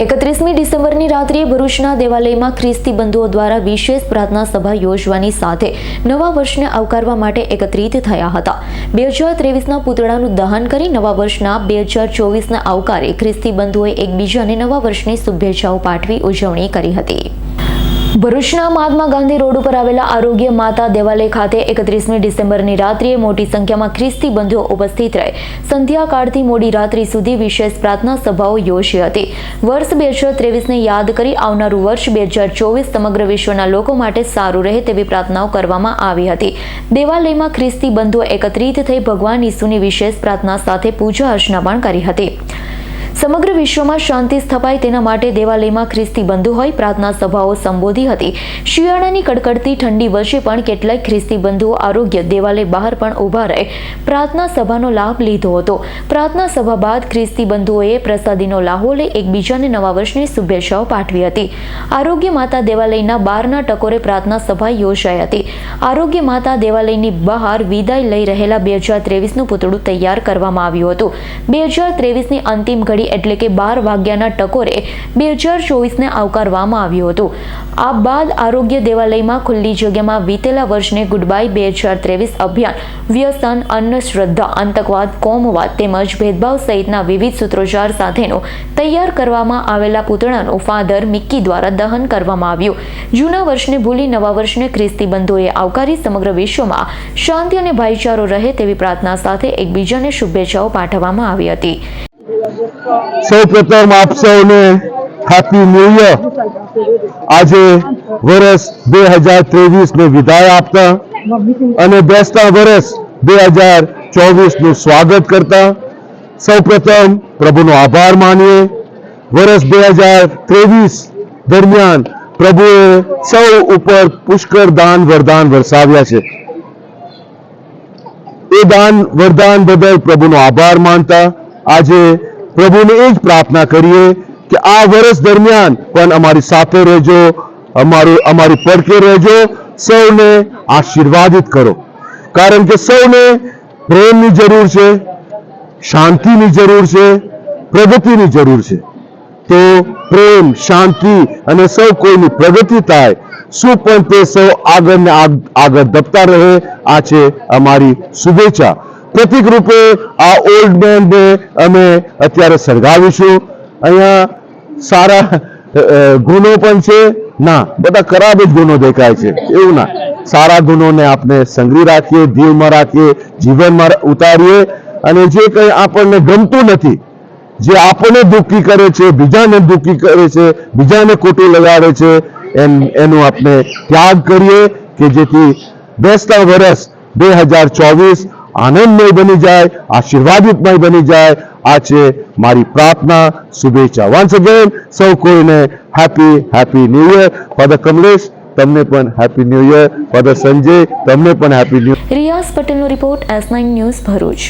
એકત્રીસમી ડિસેમ્બરની રાત્રિએ ભરૂચના દેવાલયમાં ખ્રિસ્તી બંધુઓ દ્વારા વિશેષ પ્રાર્થના સભા યોજવાની સાથે નવા વર્ષને આવકારવા માટે એકત્રિત થયા હતા. બે હજાર ત્રેવીસના પૂતળાનું દહન કરી નવા વર્ષના બે હજાર ચોવીસના આવકારે ખ્રિસ્તી બંધુઓએ એકબીજાને નવા વર્ષની શુભેચ્છાઓ પાઠવી ઉજવણી કરી હતી. ભરૂચના મહાત્મા ગાંધી રોડ ઉપર આવેલા આરોગ્ય માતા દેવાલય ખાતે એકત્રીસમી ડિસેમ્બરની રાત્રિએ મોટી સંખ્યામાં ખ્રિસ્તી બંધુઓ ઉપસ્થિત રહે. સંધ્યાકાળથી મોડી રાત્રિ સુધી વિશેષ પ્રાર્થના સભાઓ યોજી હતી. વર્ષ બે હજાર ત્રેવીસને યાદ કરી આવનારું વર્ષ બે હજાર ચોવીસ સમગ્ર વિશ્વના લોકો માટે સારું રહે તેવી પ્રાર્થનાઓ કરવામાં આવી હતી. દેવાલયમાં ખ્રિસ્તી બંધુઓ એકત્રિત થઈ ભગવાન ઈસુની વિશેષ પ્રાર્થના સાથે પૂજા અર્ચના પણ કરી હતી. સમગ્ર વિશ્વમાં શાંતિ સ્થપાય તેના માટે દેવાલયમાં ખ્રિસ્તી બંધુ હોય, પ્રાર્થના સભાઓ સંબોધી હતી. શિયાળાની કડકડતી ઠંડી વચ્ચે પણ કેટલાક ખ્રિસ્તી બંધુઓ આરોગ્ય દેવાલય બહાર પણ ઊભા રહે. પ્રાર્થના સભાનો લાભ લીધો હતો. પ્રાર્થના સભા બાદ ખ્રિસ્તી બંધુઓએ પ્રસાદીનો લાહો લઈ એકબીજાને નવા વર્ષની શુભેચ્છાઓ પાઠવી હતી. આરોગ્ય માતા દેવાલયના બારના ટકોરે પ્રાર્થના સભા યોજાઈ હતી. આરોગ્ય માતા દેવાલયની બહાર વિદાય લઈ રહેલા બે હજાર ત્રેવીસનું પૂતળું તૈયાર કરવામાં આવ્યું હતું. બે હજાર ત્રેવીસની અંતિમ ઘડી એટલે કે બાર વાગ્યાના ટકોરે બે હજાર ચોવીસને આવકારવામાં આવ્યું હતું. આ બાદ આરોગ્ય દેવાલયમાં ખુલ્લી જગ્યામાં વીતેલા વર્ષને ગુડ બાય બે હજાર ત્રેવીસ અભિયાન, વ્યસન અન્નશ્રદ્ધા આતંકવાદ, કોમવાદ તેમજ ભેદભાવ સહિતના વિવિધ સૂત્રોચ્ચાર સાથેનો તૈયાર કરવામાં આવેલા પૂતળાનું ફાધર મિક્કી દ્વારા દહન કરવામાં આવ્યું. જૂના વર્ષને ભૂલી નવા વર્ષને ખ્રિસ્તી બંધુએ આવકારી સમગ્ર વિશ્વમાં શાંતિ અને ભાઈચારો રહે તેવી પ્રાર્થના સાથે એકબીજાને શુભેચ્છાઓ પાઠવવામાં આવી હતી. સૌ પ્રથમ આપ સૌને હેપી ન્યુ યર આજે વર્ષ બે હજાર ત્રેવીસ ને વિદાય આપતા અને બેસતા વર્ષ બે હજાર ચોવીસનું સ્વાગત કરતા. સૌ પ્રથમ પ્રભુનો આભાર માનીએ. વર્ષ બે હજાર ત્રેવીસ દરમિયાન પ્રભુએ સૌ ઉપર પુષ્કળ દાન વરદાન વરસાવ્યા છે. એ દાન વરદાન બદલ પ્રભુનો આભાર માનતા. આજે પ્રભુને એ જ પ્રાર્થના કરીએ કે આ વર્ષ દરમિયાન પણ અમારી સાથે રહેજો, અમારું, અમારી પડકે રહેજો, સૌને આશીર્વાદિત કરો. કારણ કે સૌને પ્રેમની જરૂર છે, શાંતિની જરૂર છે, પ્રગતિની જરૂર છે. તો પ્રેમ, શાંતિ અને સૌ કોઈની પ્રગતિ થાય, શું પણ તે સૌ આગળ ને આગ- આગળ ધપતા રહે, આ છે અમારી શુભેચ્છા. પ્રતિક રૂપે આ ઓલ્ડ મેન અમે અત્યારે સળગાવીશું. અહીંયા સારા ગુનો પણ છે. ના, બધા ખરાબ જ ગુનો દેખાય છે. એવું ના. સારા ગુનોને આપણે સંગ્રહી રાખીએ, દીવમાં રાખીએ, જીવનમાં ઉતારીએ. અને જે કંઈ આપણને ગમતું નથી, જે આપણને દુઃખી કરે છે, બીજાને દુઃખી કરે છે, બીજાને ખોટું લગાડે છે, એમ, એનું આપણે ત્યાગ કરીએ કે જેથી બેસતા વર્ષ બે હજાર ચોવીસ આનંદમય બની જાય, આશીર્વાદિતમય બની જાય. આ છે મારી પ્રાર્થના. શુભેચ્છા. વન્સ અગેન સૌ કોઈને happy happy new year father Kamlesh તમને પણ happy new year father Sanjay તમને પણ હેપી ન્યૂ રિયાઝ પટેલનો report S nine news Bharuch.